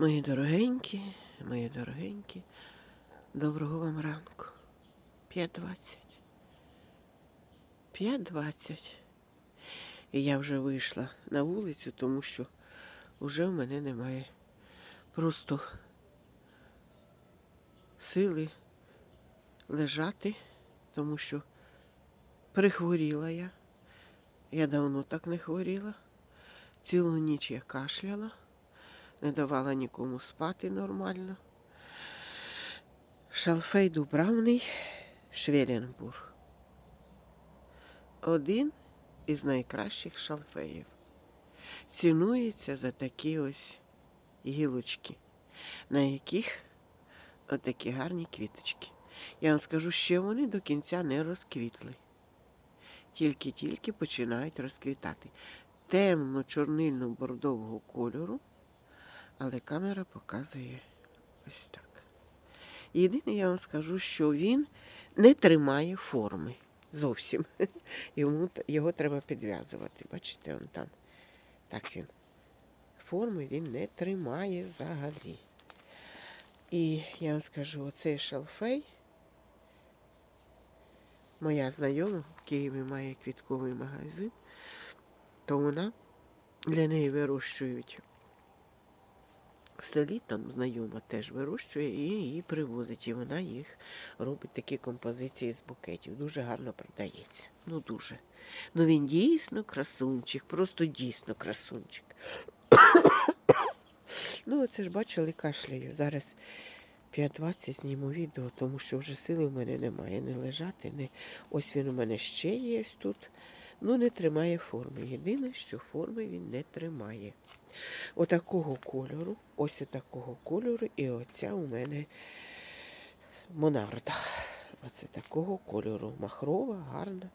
Мої дорогенькі, мої дорогенькі, доброго вам ранку. 5.20. 5.20. І я вже вийшла на вулицю, тому що вже в мене немає просто сили лежати, тому що прихворіла я. Я давно так не хворіла. Цілу ніч я кашляла не давала нікому спати нормально. Шалфей Дубравний Швеленбург. Один із найкращих шалфеїв. Цінується за такі ось гілочки, на яких отакі гарні квіточки. Я вам скажу, ще вони до кінця не розквітли. Тільки-тільки починають розквітати. Темно-чорнильно-бордового кольору але камера показує ось так. Єдине, я вам скажу, що він не тримає форми зовсім. Йому, його треба підв'язувати. Бачите, он там. Так він. Форми він не тримає взагалі. І я вам скажу, оцей шалфей. Моя знайома в Києві має квітковий магазин, то вона для неї вирощують в селі там знайома теж вирощує і її привозить. І вона їх робить такі композиції з букетів. Дуже гарно продається. Ну дуже. Ну він дійсно красунчик, просто дійсно красунчик. ну, оце ж бачили, кашляю. Зараз 5.20 зніму відео, тому що вже сили в мене немає. Не лежати, не ось він у мене ще є тут. Ну, не тримає форми. Єдине, що форми він не тримає. Отакого кольору, ось такого кольору, і оця у мене монарда. Оце такого кольору. Махрова, гарна,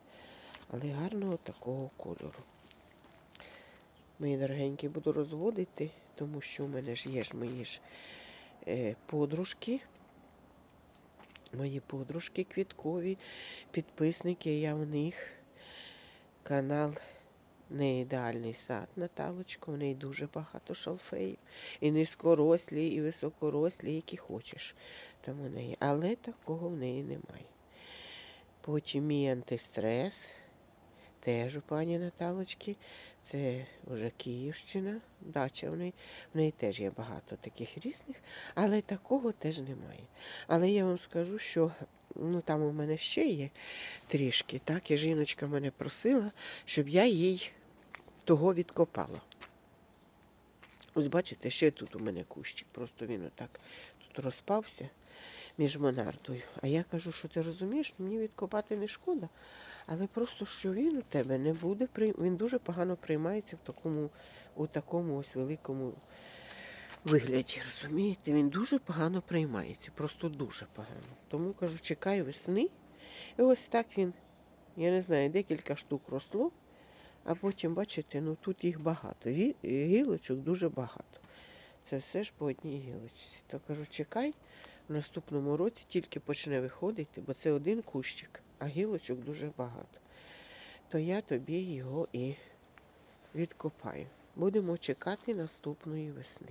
але гарного такого кольору. Мої дорогенькі, буду розводити, тому що у мене ж є ж мої ж е, подружки. Мої подружки квіткові, підписники, я в них канал не ідеальний сад, Наталочко, в неї дуже багато шалфеїв. І низькорослі, і високорослі, які хочеш. Там у неї. Але такого в неї немає. Потім мій антистрес. Теж у пані Наталочки. Це вже Київщина, дача в неї. В неї теж є багато таких різних, але такого теж немає. Але я вам скажу, що ну, там у мене ще є трішки. Так, і жіночка мене просила, щоб я їй того відкопала. Ось бачите, ще тут у мене кущик. Просто він отак тут розпався між монардою. А я кажу, що ти розумієш, мені відкопати не шкода, але просто що він у тебе не буде, він дуже погано приймається в такому, у такому ось великому вигляді. Розумієте? Він дуже погано приймається, просто дуже погано. Тому кажу, чекай весни. І ось так він, я не знаю, декілька штук росло, а потім, бачите, ну тут їх багато. Гілочок дуже багато. Це все ж по одній гілочці. То кажу, чекай, в наступному році тільки почне виходити, бо це один кущик, а гілочок дуже багато. То я тобі його і відкопаю. Будемо чекати наступної весни.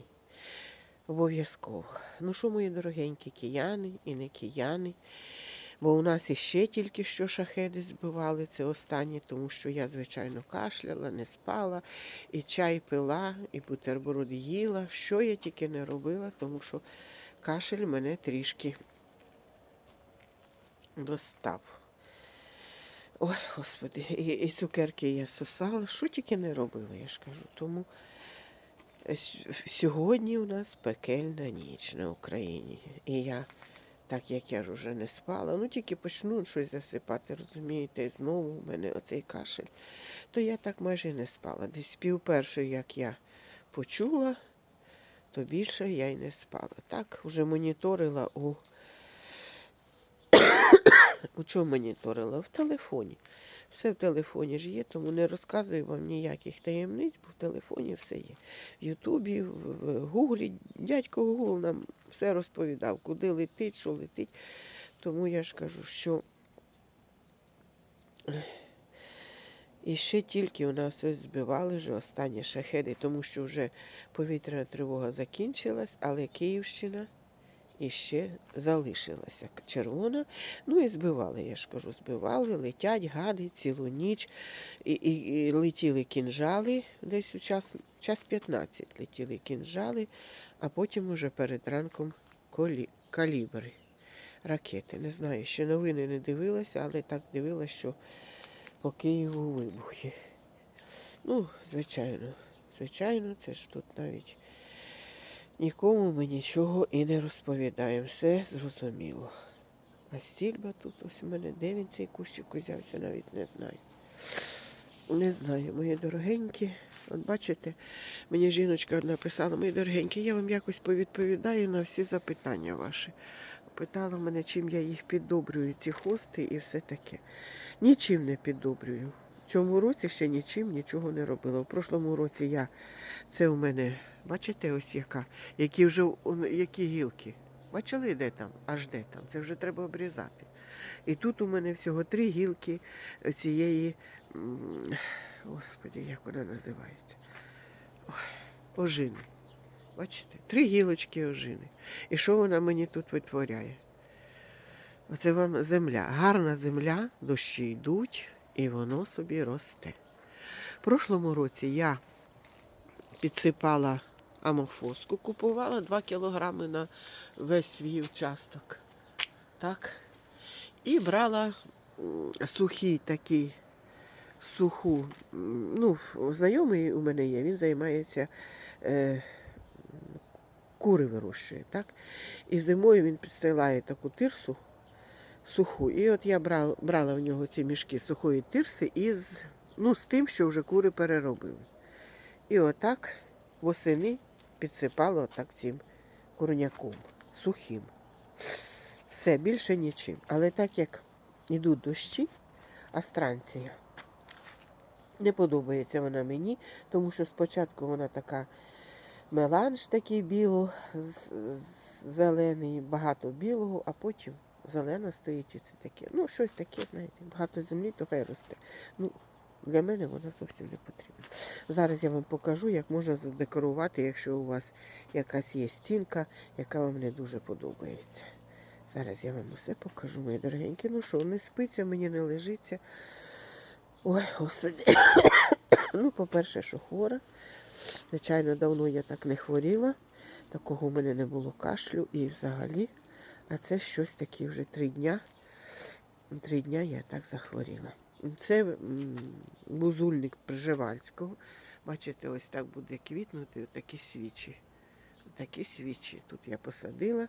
Обов'язково. Ну що, мої дорогенькі кияни і не кияни. Бо у нас іще тільки що шахеди збивали, це останнє, тому що я, звичайно, кашляла, не спала, і чай пила, і бутерброд їла. Що я тільки не робила, тому що кашель мене трішки достав. Ой, господи, і, і цукерки я сосала. Що тільки не робила, я ж кажу. Тому сьогодні у нас пекельна ніч на Україні. І я, так як я ж уже не спала, ну тільки почну щось засипати, розумієте, і знову у мене оцей кашель, то я так майже не спала. Десь пів першої, як я почула, то більше я й не спала. Так, вже моніторила у. У чому моніторила? В телефоні. Все в телефоні ж є, тому не розказую вам ніяких таємниць, бо в телефоні все є. В Ютубі, в Гуглі. Дядько Гугл нам все розповідав, куди летить, що летить. Тому я ж кажу, що І ще тільки у нас ось збивали вже останні шахеди, тому що вже повітряна тривога закінчилась, але Київщина іще залишилася червона. Ну і збивали, я ж кажу, збивали, летять гади цілу ніч. І, і, і летіли кінжали десь у час, час 15 летіли кінжали, а потім уже перед ранком колі, калібри, ракети. Не знаю, ще новини не дивилася, але так дивилася, що по Києву вибухи. Ну, звичайно, звичайно, це ж тут навіть нікому ми нічого і не розповідаємо. Все зрозуміло. А стільба тут ось у мене, де він цей кущик узявся, навіть не знаю. Не знаю, мої дорогенькі. От бачите, мені жіночка одна писала, мої дорогенькі, я вам якось повідповідаю на всі запитання ваші. Питала мене, чим я їх піддобрюю, ці хости і все таке. Нічим не піддобрюю. В цьому році ще нічим нічого не робила. У прошлому році я це у мене, бачите, ось яка, які вже які гілки. Бачили, де там? Аж де там. Це вже треба обрізати. І тут у мене всього три гілки цієї, господи, як вона називається? Ожини. Бачите? Три гілочки ожини. І що вона мені тут витворяє? Оце вам земля. Гарна земля, дощі йдуть, і воно собі росте. В прошлому році я підсипала амофоску, купувала 2 кілограми на весь свій участок. Так. І брала сухий такий, суху, ну, знайомий у мене є, він займається е, кури вирощує, так? І зимою він підсилає таку тирсу суху. І от я брала, брала в нього ці мішки сухої тирси із, ну, з тим, що вже кури переробили. І отак восени підсипала отак цим курняком сухим. Все, більше нічим. Але так як йдуть дощі, астранція. Не подобається вона мені, тому що спочатку вона така меланж такий біло, зелений, багато білого, а потім зелена стоїть і це таке. Ну, щось таке, знаєте, багато землі, то хай росте. Ну, для мене вона зовсім не потрібна. Зараз я вам покажу, як можна задекорувати, якщо у вас якась є стінка, яка вам не дуже подобається. Зараз я вам усе покажу, мої дорогенькі. Ну що, не спиться, мені не лежиться. Ой, господи. ну, по-перше, що хвора. Звичайно, давно я так не хворіла. Такого в мене не було кашлю і взагалі. А це щось таке вже три дня. Три дня я так захворіла. Це бузульник Пржевальського. Бачите, ось так буде квітнути такі свічі. Такі свічі. Тут я посадила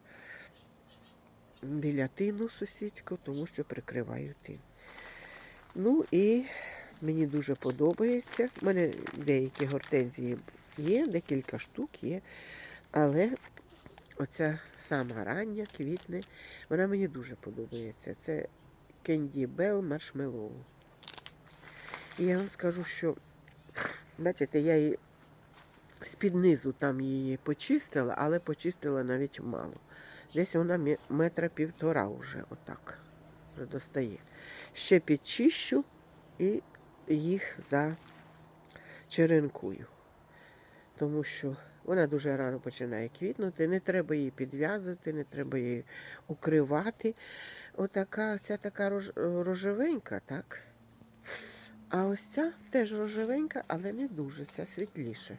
біля тину сусідського, тому що прикриваю тин. Ну і мені дуже подобається. У мене деякі гортензії є, декілька штук є. Але оця сама рання квітне, вона мені дуже подобається. Це Кенді Белл Маршмеллоу. І я вам скажу, що, бачите, я її з-під низу там її почистила, але почистила навіть мало. Десь вона метра півтора вже отак вже достає. Ще підчищу і їх зачеренкую. Тому що вона дуже рано починає квітнути, не треба її підв'язувати, не треба її укривати. Отака, ця така рож, рожевенька, так? А ось ця теж рожевенька, але не дуже, ця світліше.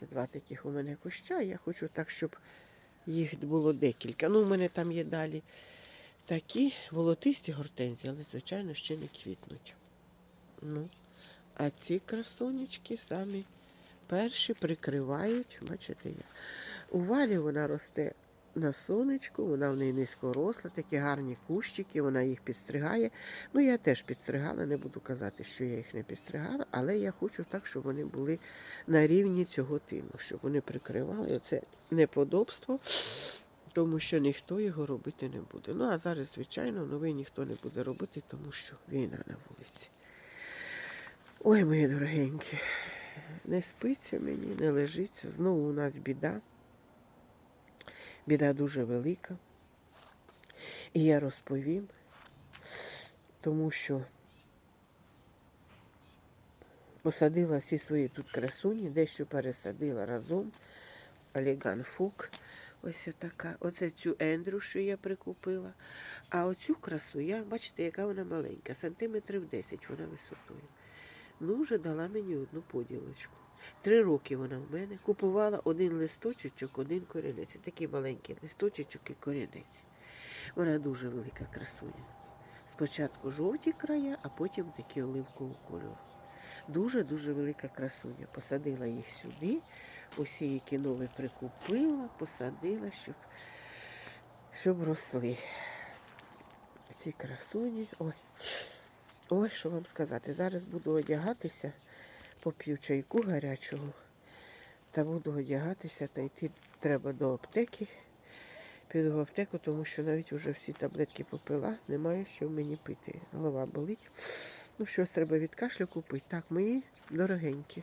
Це два таких у мене куща. Я хочу так, щоб їх було декілька. Ну, у мене там є далі такі волотисті гортензії, але, звичайно, ще не квітнуть. Ну, а ці красунечки самі перші прикривають, бачите, я. У валі вона росте на сонечку, вона в неї низькоросла, такі гарні кущики, вона їх підстригає. Ну, я теж підстригала, не буду казати, що я їх не підстригала, але я хочу так, щоб вони були на рівні цього тину, щоб вони прикривали. Це неподобство, тому що ніхто його робити не буде. Ну, а зараз, звичайно, новий ніхто не буде робити, тому що війна на вулиці. Ой, мої дорогенькі, не спиться мені, не лежиться. Знову у нас біда. Біда дуже велика. І я розповім, тому що Посадила всі свої тут красуні, дещо пересадила разом. Оліган Фук. Ось така. Оце цю Ендрю, що я прикупила. А оцю красу, я, бачите, яка вона маленька, сантиметрів 10 вона висотою. Ну, вже дала мені одну поділочку. Три роки вона в мене. Купувала один листочок, один корінець. Такий маленький листочок і корінець. Вона дуже велика красуня. Спочатку жовті края, а потім такі оливкового кольору. Дуже-дуже велика красуня. Посадила їх сюди. Усі, які нові прикупила, посадила, щоб, щоб росли. Ці красуні. Ой. Ой, що вам сказати. Зараз буду одягатися, поп'ю чайку гарячого. Та буду одягатися та йти треба до аптеки. Піду в аптеку, тому що навіть вже всі таблетки попила, немає що мені пити. Голова болить. Ну, щось треба від кашлю купити. Так, мої дорогенькі.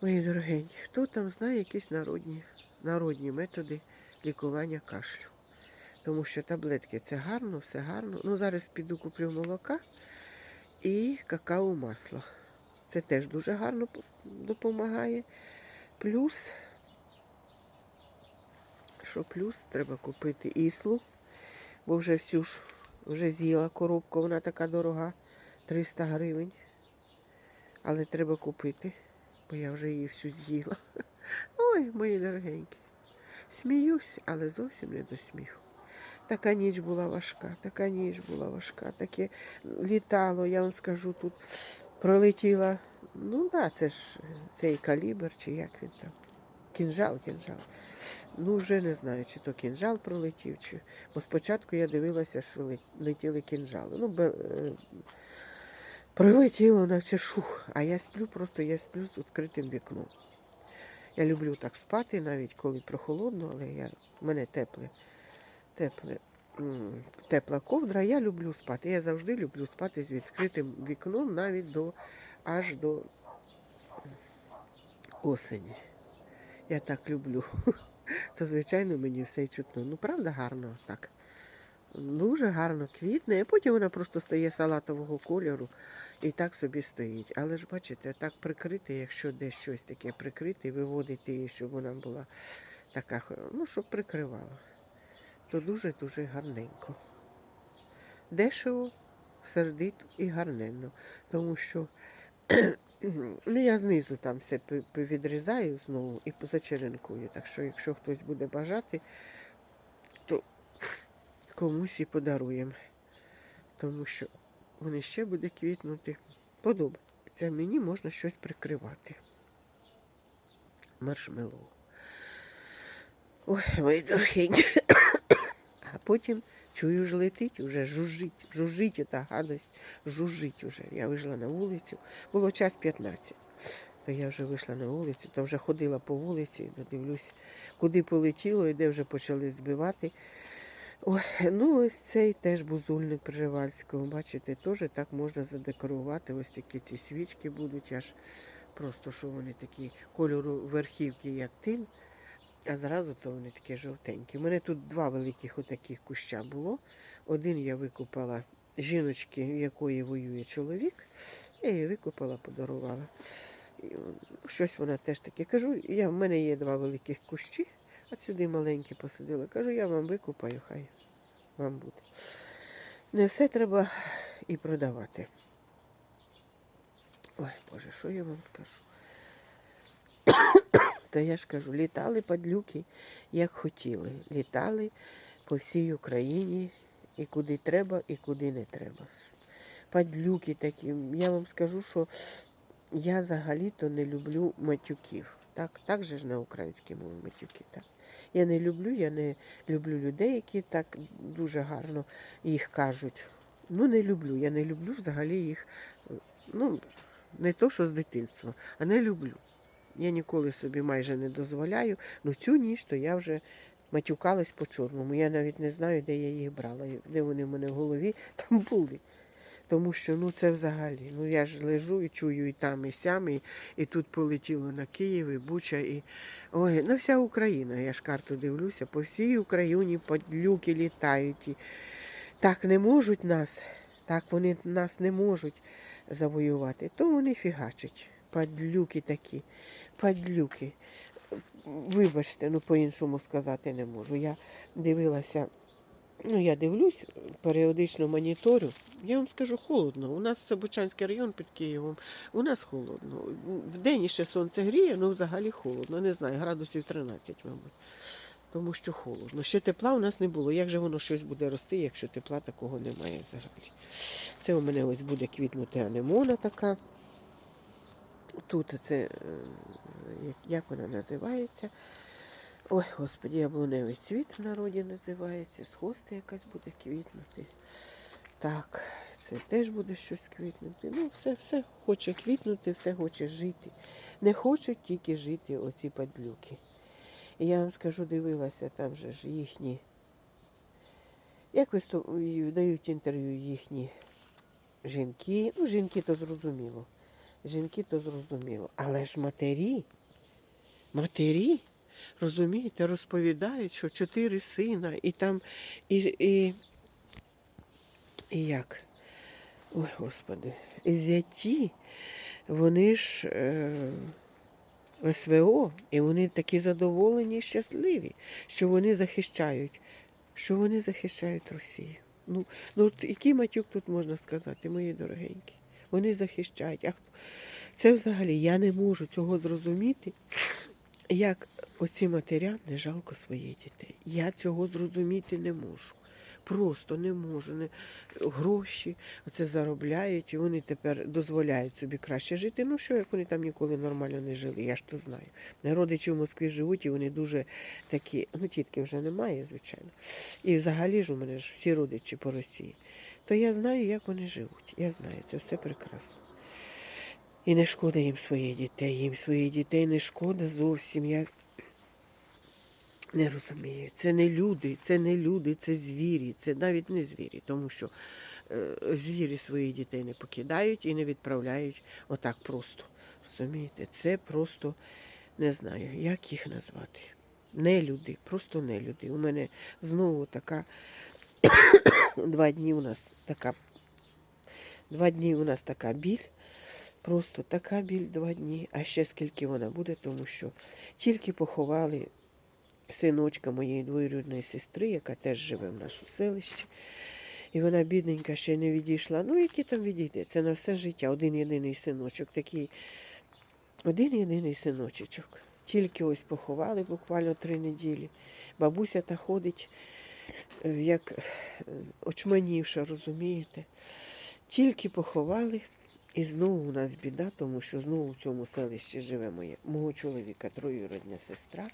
Мої дорогенькі, хто там знає якісь народні, народні методи лікування кашлю? Тому що таблетки це гарно, все гарно. Ну, зараз піду куплю молока і какао масло. Це теж дуже гарно допомагає. Плюс, що плюс, треба купити іслу, бо вже всю ж вже з'їла коробку, вона така дорога, 300 гривень. Але треба купити, бо я вже її всю з'їла. Ой, мої дорогенькі. Сміюсь, але зовсім не до сміху. Така ніч була важка, така ніч була важка, таке літало, я вам скажу, тут пролетіла. Ну так, да, це ж цей калібр, чи як він там. Кінжал, кінжал. Ну, вже не знаю, чи то кінжал пролетів, чи. Бо спочатку я дивилася, що летіли кінжали. Ну, бе... е, прилетіло, наче шух. А я сплю, просто я сплю з відкритим вікном. Я люблю так спати, навіть коли прохолодно, але я, мене тепле, тепле, тепла ковдра, я люблю спати. Я завжди люблю спати з відкритим вікном навіть до аж до осені. Я так люблю. То, звичайно, мені все чутно. Ну, правда, гарно так. Дуже гарно квітне, а потім вона просто стає салатового кольору і так собі стоїть. Але ж бачите, так прикрити, якщо десь щось таке прикрити, виводити її, щоб вона була така, ну, щоб прикривала, то дуже-дуже гарненько. Дешево, сердито і гарненно. Тому що ну, я знизу там все повідрізаю знову і зачеренкую. Так що, якщо хтось буде бажати, то комусь і подаруємо. Тому що вони ще буде квітнути. Подобається. Мені можна щось прикривати. Маршмеллоу. Ой, мої дорогенькі. Потім чую ж летить, уже жужжить, жужжить та гадость, жужжить уже. Я вийшла на вулицю. Було час 15. То я вже вийшла на вулицю, то вже ходила по вулиці, дивлюсь, куди полетіло і де вже почали збивати. Ой, ну ось цей теж бузульник Пржевальського. Бачите, теж так можна задекорувати. Ось такі ці свічки будуть, аж просто що вони такі кольору верхівки, як тин, а зразу то вони такі жовтенькі. У мене тут два великих отаких куща було. Один я викупала жіночки, в якої воює чоловік. Я її викупала, подарувала. І, щось вона теж таке. Кажу, я, в мене є два великих кущі, а сюди маленькі посадила. Кажу, я вам викупаю, хай вам буде. Не все треба і продавати. Ой, Боже, що я вам скажу? Та я ж кажу, літали падлюки, як хотіли. Літали по всій Україні і куди треба, і куди не треба. Падлюки такі. Я вам скажу, що я взагалі-то не люблю матюків. Так, так же ж на українській мові матюки. Так. Я не люблю, я не люблю людей, які так дуже гарно їх кажуть. Ну, не люблю. Я не люблю взагалі їх. Ну, не то, що з дитинства, а не люблю. Я ніколи собі майже не дозволяю. Ну цю ніч то я вже матюкалась по чорному. Я навіть не знаю, де я їх брала, де вони в мене в голові там були. Тому що ну це взагалі. Ну я ж лежу і чую і там, і сям, і, і тут полетіло на Київ, і Буча, і ой, на вся Україна. Я ж карту дивлюся, по всій Україні подлюки літають. І... Так не можуть нас, Так вони нас не можуть завоювати, то вони фігачать. Падлюки такі, падлюки. Вибачте, ну по-іншому сказати не можу. Я дивилася, ну я дивлюсь, періодично моніторю. Я вам скажу, холодно. У нас Собочанський район під Києвом, у нас холодно. Вдень ще сонце гріє, ну взагалі холодно. Не знаю, градусів 13, мабуть. Тому що холодно. Ще тепла у нас не було. Як же воно щось буде рости, якщо тепла такого немає взагалі? Це у мене ось буде квітнути анемона така. Тут це, е, як, вона називається? Ой, господі, яблуневий цвіт в народі називається. З хости якась буде квітнути. Так, це теж буде щось квітнути. Ну, все, все хоче квітнути, все хоче жити. Не хочуть тільки жити оці падлюки. І я вам скажу, дивилася, там же ж їхні. Як виступ- дають інтерв'ю їхні жінки. Ну, жінки то зрозуміло. Жінки то зрозуміло. Але ж матері, матері, розумієте, розповідають, що чотири сина, і там, і, і, і як? Ой, Господи, і зяті, вони ж е, СВО, і вони такі задоволені і щасливі, що вони захищають, що вони захищають Росію. Ну, ну от який матюк тут можна сказати, мої дорогенькі? Вони захищають. А? Це взагалі я не можу цього зрозуміти, як оці матерям не жалко своїх дітей. Я цього зрозуміти не можу. Просто не можу. Не... Гроші оце заробляють, і вони тепер дозволяють собі краще жити. Ну що, як вони там ніколи нормально не жили, я ж то знаю. Мене родичі в Москві живуть, і вони дуже такі, ну тітки вже немає, звичайно. І взагалі ж у мене ж всі родичі по Росії. То я знаю, як вони живуть. Я знаю, це все прекрасно. І не шкода їм своїх дітей, їм своїх дітей не шкода зовсім. Я не розумію. Це не люди, це не люди, це звірі, це навіть не звірі, тому що е, звірі своїх дітей не покидають і не відправляють отак просто. Розумієте? Це просто не знаю, як їх назвати. Не люди, просто не люди. У мене знову така два дні у нас така. Два дні у нас така біль. Просто така біль два дні, а ще скільки вона буде, тому що тільки поховали синочка моєї двоюрідної сестри, яка теж живе в нашому селищі. І вона, бідненька, ще не відійшла. Ну, який там відійде? Це на все життя. Один єдиний синочок, такий один єдиний синочечок. Тільки ось поховали буквально три неділі. Бабуся та ходить, як е, очманівша, розумієте. Тільки поховали, і знову у нас біда, тому що знову в цьому селищі живе моє, мого чоловіка троюродня сестра.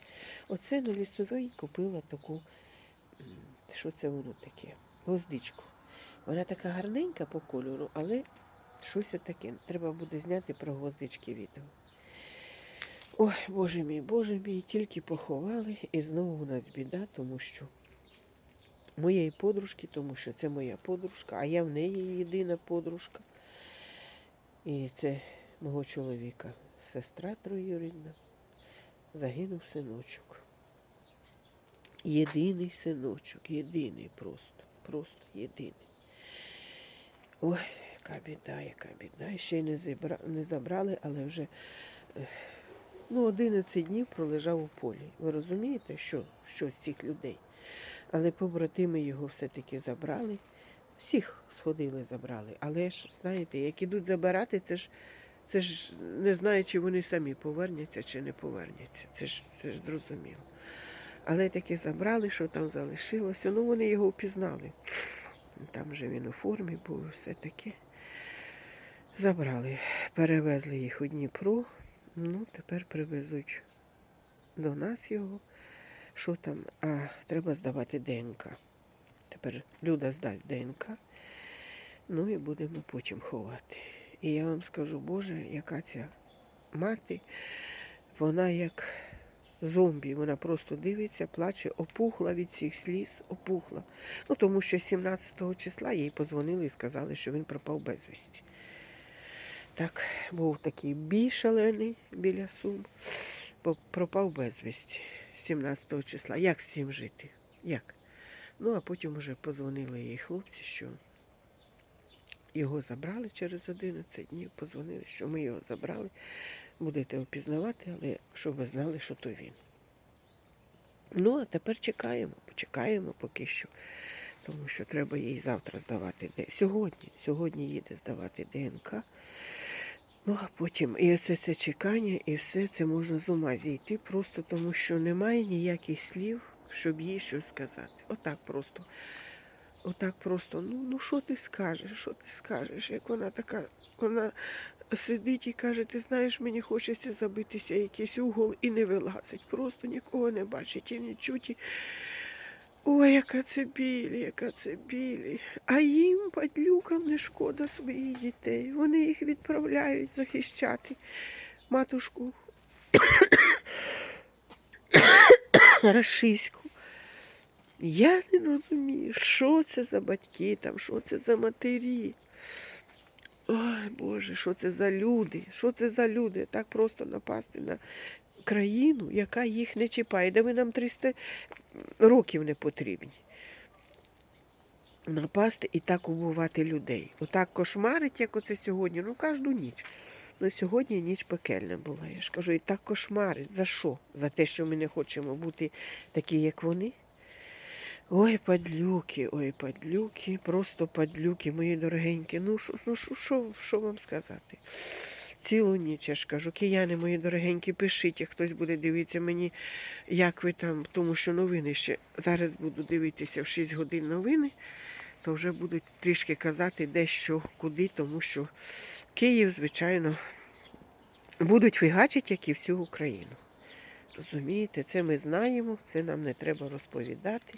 Оце на лісовій купила таку, що це воно таке? Гвоздичку. Вона така гарненька по кольору, але щось таке. Треба буде зняти про гвоздички відео. Ой, боже мій, боже мій, тільки поховали, і знову у нас біда, тому що моєї подружки, тому що це моя подружка, а я в неї єдина подружка. І це мого чоловіка, сестра троюрідна, загинув синочок. Єдиний синочок, єдиний просто, просто єдиний. Ой, яка біда, яка біда. Ще й не, зібра... не забрали, але вже ну, 11 днів пролежав у полі. Ви розумієте, що, що з цих людей? Але побратими його все-таки забрали. Всіх сходили, забрали. Але ж, знаєте, як ідуть забирати, це ж, це ж не знаю, чи вони самі повернуться, чи не повернуться. Це ж, це ж зрозуміло. Але таки забрали, що там залишилося. Ну, вони його впізнали. Там же він у формі був, все таке. Забрали, перевезли їх у Дніпро. Ну, тепер привезуть до нас його. Що там? А, треба здавати ДНК. Тепер Люда здасть ДНК. Ну і будемо потім ховати. І я вам скажу, Боже, яка ця мати, вона як зомбі, вона просто дивиться, плаче, опухла від цих сліз, опухла. Ну, тому що 17 числа їй позвонили і сказали, що він пропав безвісті. Так, був такий бій шалений біля Сум, пропав безвісті 17 числа. Як з цим жити? Як? Ну, а потім вже позвонили їй хлопці, що його забрали через 11 днів. Позвонили, що ми його забрали. Будете опізнавати, але щоб ви знали, що то він. Ну, а тепер чекаємо, почекаємо поки що. Тому що треба їй завтра здавати Сьогодні. Сьогодні їде здавати ДНК. Ну, а потім і все це чекання, і все це можна з ума зійти, просто тому що немає ніяких слів, щоб їй щось сказати. Отак просто. Отак просто, ну ну що ти скажеш, що ти скажеш? Як вона така, вона сидить і каже, ти знаєш, мені хочеться забитися якийсь угол і не вилазить. Просто нікого не бачить і не чуть. Ой, яка це біль, яка це біль. А їм, падлюкам, не шкода своїх дітей. Вони їх відправляють захищати матушку рашиську. Я не розумію, що це за батьки там, що це за матері. Ой, Боже, що це за люди? Що це за люди? Так просто напасти на країну, яка їх не чіпає. Де ви нам 300 років не потрібні. Напасти і так убивати людей. Отак кошмарить, як оце сьогодні, ну кожну ніч. На сьогодні ніч пекельна була. Я ж кажу, і так кошмарить. За що? За те, що ми не хочемо бути такі, як вони? Ой, падлюки, ой, падлюки, просто падлюки, мої дорогенькі. Ну, що, ну, вам сказати? Цілу ніч я ж кажу, кияни мої дорогенькі, пишіть, хтось буде дивитися мені, як ви там, тому що новини ще зараз буду дивитися в 6 годин новини, то вже будуть трішки казати, де що, куди, тому що Київ, звичайно, будуть фігачити, як і всю Україну. Розумієте, це ми знаємо, це нам не треба розповідати.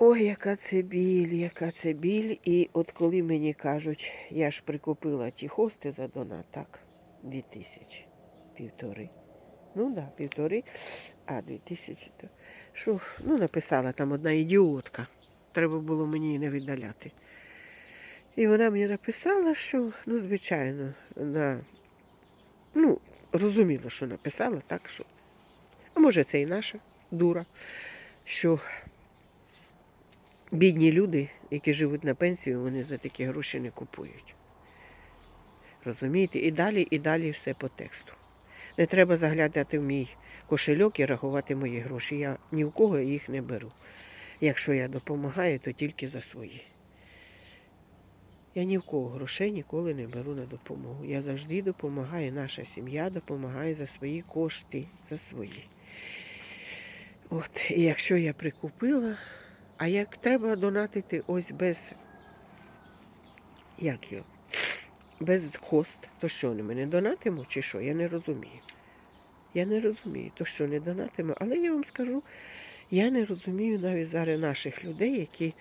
Ой, яка це біль, яка це біль. І от коли мені кажуть, я ж прикупила ті хости за донат, так, дві тисячі, півтори. Ну да, півтори, а дві тисячі. То... Що, ну, написала там одна ідіотка. Треба було мені її не віддаляти. І вона мені написала, що, ну, звичайно, на, ну, розуміло, що написала, так, що, а може це і наша дура, що бідні люди, які живуть на пенсію, вони за такі гроші не купують. Розумієте? І далі, і далі все по тексту. Не треба заглядати в мій кошельок і рахувати мої гроші. Я ні в кого їх не беру. Якщо я допомагаю, то тільки за свої. Я ні в кого грошей ніколи не беру на допомогу. Я завжди допомагаю, наша сім'я допомагає за свої кошти, за свої. От, і якщо я прикупила, а як треба донатити ось без, як його, без хост, то що ми не донатимо чи що? Я не розумію. Я не розумію, то що не донатимо, але я вам скажу, я не розумію навіть зараз наших людей, які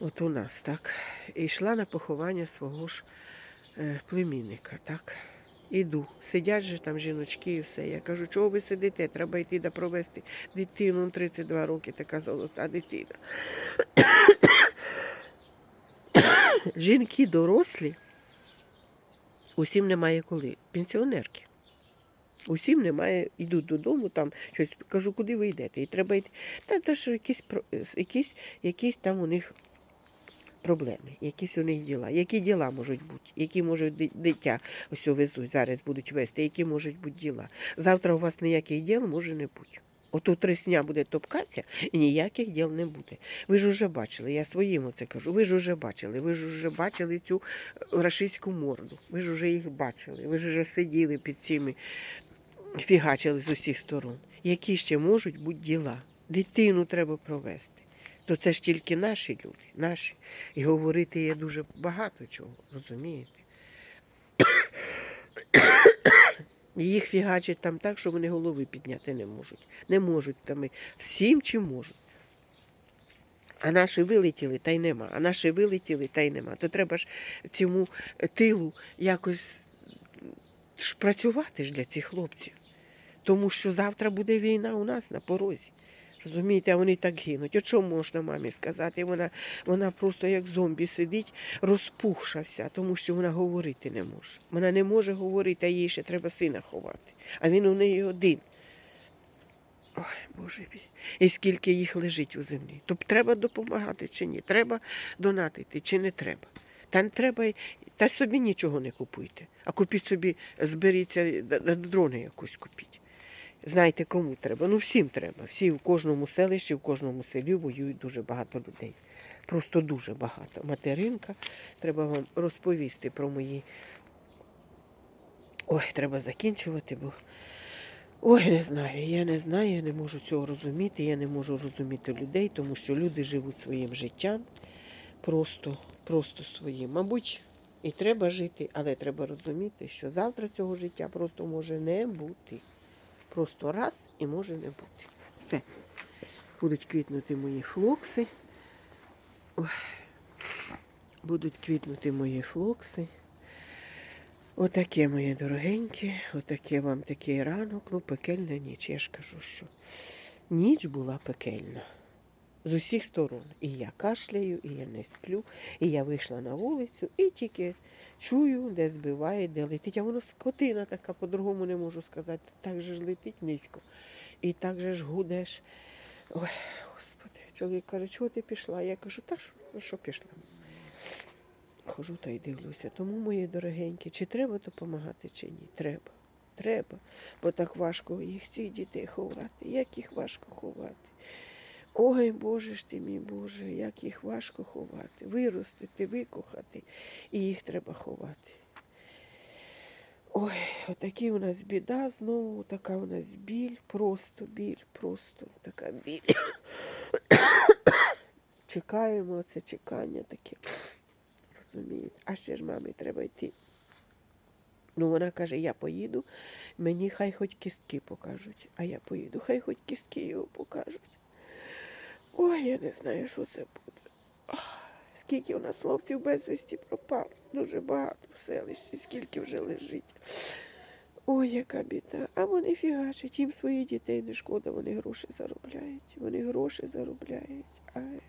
от у нас так, і йшла на поховання свого ж е, племінника, так. Іду. Сидять же там жіночки і все. Я кажу, чого ви сидите? Треба йти да провести дитину, ну, 32 роки, така золота дитина. Жінки дорослі, усім немає коли. Пенсіонерки. Усім немає, йдуть додому, там щось кажу, куди ви йдете? І треба йти. Та, та що якісь, якісь, якісь там у них проблеми, якісь у них діла. Які діла можуть бути? Які можуть ди- дитя ось везуть, зараз будуть вести, які можуть бути діла? Завтра у вас ніяких діл може не бути. Ото тресня буде топкатися і ніяких діл не буде. Ви ж уже бачили, я своїм це кажу. Ви ж уже бачили, ви ж уже бачили цю е, рашистську морду. Ви ж уже їх бачили, ви ж уже сиділи під цими, фігачили з усіх сторон. Які ще можуть бути діла? Дитину треба провести. То це ж тільки наші люди, наші. І говорити є дуже багато чого, розумієте? Їх фігачать там так, що вони голови підняти не можуть. Не можуть там всім чи можуть. А наші вилетіли, та й нема. А наші вилетіли, та й нема. То треба ж цьому тилу якось працювати ж для цих хлопців. Тому що завтра буде війна у нас на порозі. Розумієте, вони так гинуть. От що можна мамі сказати? Вона, вона просто як зомбі сидить, розпухша вся, тому що вона говорити не може. Вона не може говорити, а їй ще треба сина ховати. А він у неї один. Ой, Боже мій. І скільки їх лежить у землі. Тобто треба допомагати чи ні? Треба донатити чи не треба? Та не треба, та собі нічого не купуйте. А купіть собі, зберіться дрони якусь купіть. Знаєте, кому треба? Ну всім треба. Всі в кожному селищі, в кожному селі воюють дуже багато людей. Просто дуже багато. Материнка, треба вам розповісти про мої. Ой, треба закінчувати, бо. Ой, не знаю, я не знаю, я не можу цього розуміти, я не можу розуміти людей, тому що люди живуть своїм життям просто, просто своїм. Мабуть, і треба жити, але треба розуміти, що завтра цього життя просто може не бути. Просто раз і може не бути. Все. Будуть квітнути мої флокси. Будуть квітнути мої флокси. Отаке, мої дорогенькі, отаке вам такий ранок, ну пекельна ніч. Я ж кажу, що ніч була пекельна. З усіх сторон. І я кашляю, і я не сплю, і я вийшла на вулицю, і тільки чую, де збиває, де летить. А воно скотина така, по-другому не можу сказати. Так же ж летить низько. І так же ж гудеш. Ой, господи, чоловік каже, чого ти пішла? Я кажу, та що, ну, що пішла? Хожу та й дивлюся. Тому, мої дорогенькі, чи треба допомагати, чи ні? Треба. Треба. Бо так важко їх цих дітей ховати. Як їх важко ховати? Ой, Боже ж ти мій Боже, як їх важко ховати, виростити, викохати, і їх треба ховати. Ой, отакі у нас біда знову, така у нас біль, просто біль, просто така біль. Чекаємо це чекання таке. Розумієте? А ще ж мамі треба йти. Ну, вона каже, я поїду, мені хай хоч кістки покажуть. А я поїду, хай хоч кістки його покажуть. Ой, я не знаю, що це буде. Скільки у нас хлопців безвісті пропало. Дуже багато в селищі, скільки вже лежить. Ой, яка біда. А вони фігачать, їм своїх дітей не шкода, вони гроші заробляють. Вони гроші заробляють. Ай.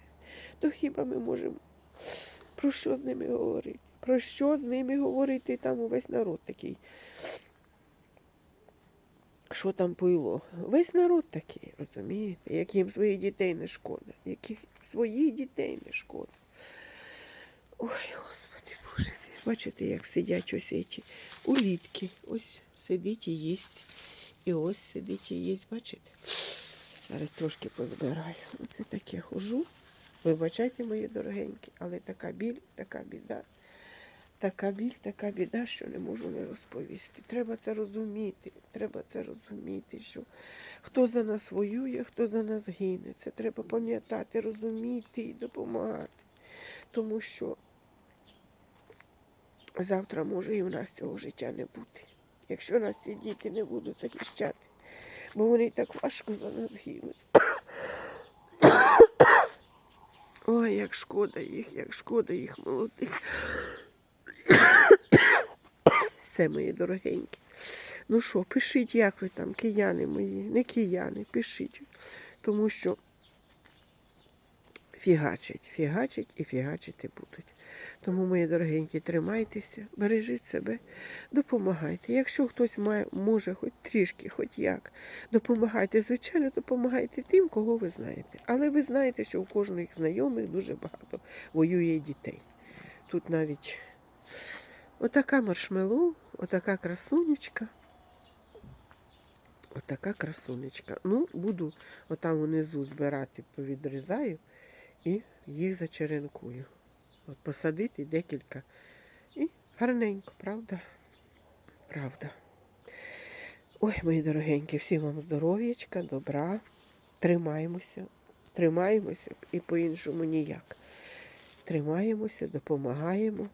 То хіба ми можемо про що з ними говорити? Про що з ними говорити? Там увесь народ такий. Що там пойло? Весь народ такий, розумієте? Як їм своїх дітей не шкода, яких своїх дітей не шкода. Ой, Господи, Боже мій. Бачите, як сидять ось ці улітки. Ось сидить і їсть. І ось сидить і їсть, бачите? Зараз трошки позбираю. Оце таке хожу. Вибачайте, мої дорогенькі, але така біль, така біда. Така біль, така біда, що не можу не розповісти. Треба це розуміти. Треба це розуміти, що хто за нас воює, хто за нас гине. Це треба пам'ятати, розуміти і допомагати. Тому що завтра може і в нас цього життя не бути. Якщо нас ці діти не будуть захищати, бо вони так важко за нас гинуть. Ой, як шкода їх, як шкода їх молодих. Все, мої дорогенькі. Ну що, пишіть, як ви там, кияни мої, не кияни, пишіть. Тому що фігачать, фігачать і фігачити будуть. Тому, мої дорогенькі, тримайтеся, бережіть себе, допомагайте. Якщо хтось має, може хоч трішки, хоч як, допомагайте. Звичайно, допомагайте тим, кого ви знаєте. Але ви знаєте, що у кожних знайомих дуже багато воює дітей. Тут навіть отака маршмелу, отака красунечка. Отака красунечка. Ну, буду отам унизу збирати, повідрізаю і їх зачеренкую. От посадити декілька. І гарненько, правда? Правда. Ой, мої дорогенькі, всім вам здоров'ячка, добра. Тримаємося, тримаємося і по-іншому ніяк. Тримаємося, допомагаємо,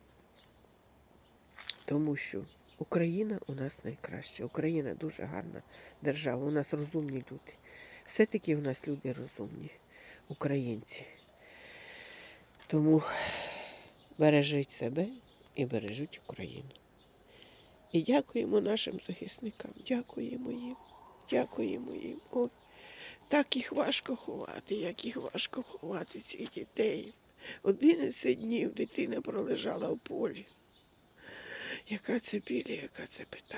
тому що Україна у нас найкраща. Україна дуже гарна держава. У нас розумні люди. Все-таки у нас люди розумні, українці. Тому бережіть себе і бережіть Україну. І дякуємо нашим захисникам. Дякуємо їм. Дякуємо їм. О, так їх важко ховати, як їх важко ховати цих дітей. 11 днів дитина пролежала в полі. Яка це біля, яка це бита.